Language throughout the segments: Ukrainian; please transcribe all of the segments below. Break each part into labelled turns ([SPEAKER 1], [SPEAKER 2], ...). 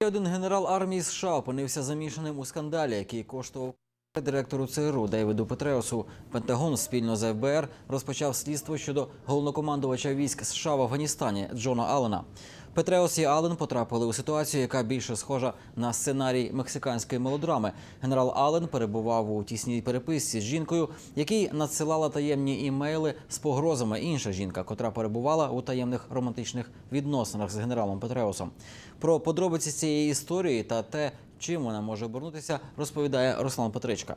[SPEAKER 1] Один генерал армії США опинився замішаним у скандалі, який коштував директору ЦРУ Дейвіду Петреусу. Пентагон спільно з ФБР розпочав слідство щодо головнокомандувача військ США в Афганістані Джона Аллена. Петреус і Аллен потрапили у ситуацію, яка більше схожа на сценарій мексиканської мелодрами. Генерал Аллен перебував у тісній переписці з жінкою, якій надсилала таємні імейли з погрозами інша жінка, котра перебувала у таємних романтичних відносинах з генералом Петреусом. Про подробиці цієї історії та те, чим вона може обернутися, розповідає Руслан Петричка.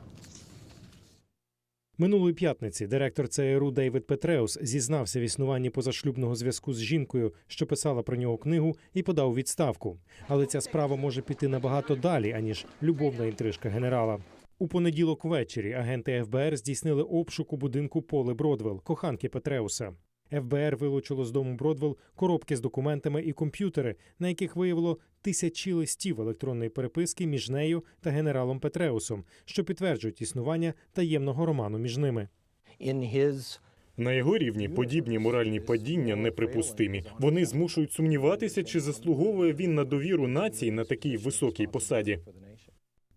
[SPEAKER 2] Минулої п'ятниці директор ЦРУ Дейвід Петреус зізнався в існуванні позашлюбного зв'язку з жінкою, що писала про нього книгу, і подав відставку. Але ця справа може піти набагато далі, аніж любовна інтрижка генерала. У понеділок ввечері агенти ФБР здійснили обшук у будинку Поли Бродвелл, коханки Петреуса. ФБР вилучило з дому Бродвелл коробки з документами і комп'ютери, на яких виявило тисячі листів електронної переписки між нею та генералом Петреусом, що підтверджують існування таємного роману між ними.
[SPEAKER 3] На його рівні подібні моральні падіння неприпустимі. Вони змушують сумніватися, чи заслуговує він на довіру нації на такій високій посаді.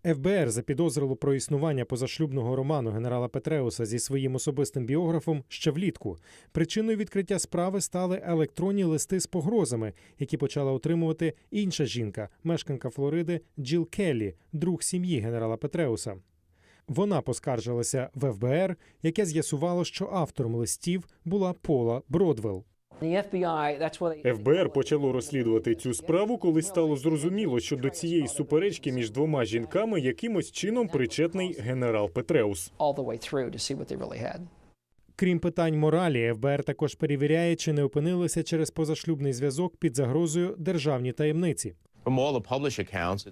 [SPEAKER 2] ФБР запідозрило про існування позашлюбного роману генерала Петреуса зі своїм особистим біографом ще влітку. Причиною відкриття справи стали електронні листи з погрозами, які почала отримувати інша жінка, мешканка Флориди Джил Келлі, друг сім'ї генерала Петреуса. Вона поскаржилася в ФБР, яке з'ясувало, що автором листів була Пола Бродвелл.
[SPEAKER 3] ФБР почало розслідувати цю справу, коли стало зрозуміло, що до цієї суперечки між двома жінками якимось чином причетний генерал Петреус.
[SPEAKER 2] Крім питань моралі, ФБР також перевіряє, чи не опинилися через позашлюбний зв'язок під загрозою державні таємниці.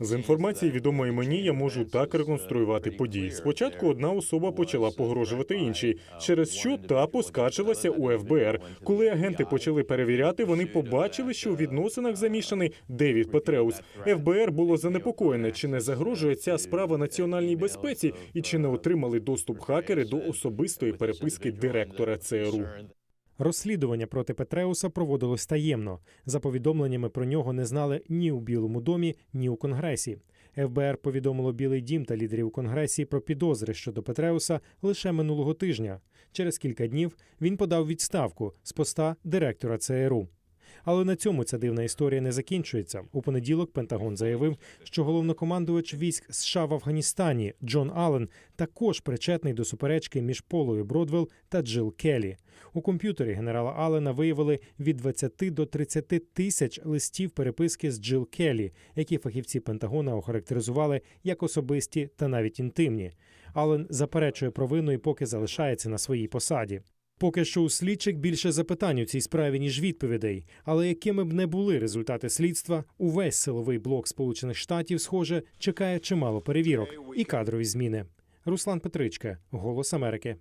[SPEAKER 3] З інформації відомої мені, я можу так реконструювати події. Спочатку одна особа почала погрожувати іншій, через що та поскаржилася у ФБР. Коли агенти почали перевіряти, вони побачили, що у відносинах замішаний Девід Петреус. ФБР було занепокоєне, чи не загрожує ця справа національній безпеці і чи не отримали доступ хакери до особистої переписки директора ЦРУ.
[SPEAKER 2] Розслідування проти Петреуса проводилось таємно. За повідомленнями про нього не знали ні у Білому домі, ні у Конгресі. ФБР повідомило Білий дім та лідерів Конгресі про підозри щодо Петреуса лише минулого тижня. Через кілька днів він подав відставку з поста директора ЦРУ. Але на цьому ця дивна історія не закінчується. У понеділок Пентагон заявив, що головнокомандувач військ США в Афганістані Джон Аллен також причетний до суперечки між Полою Бродвелл та Джил Келлі. У комп'ютері генерала Аллена виявили від 20 до 30 тисяч листів переписки з Джил Келлі, які фахівці Пентагона охарактеризували як особисті та навіть інтимні. Аллен заперечує провину і поки залишається на своїй посаді. Поки що у слідчих більше запитань у цій справі ніж відповідей. Але якими б не були результати слідства, увесь силовий блок Сполучених Штатів, схоже, чекає чимало перевірок і кадрові зміни. Руслан Петричка, Голос Америки.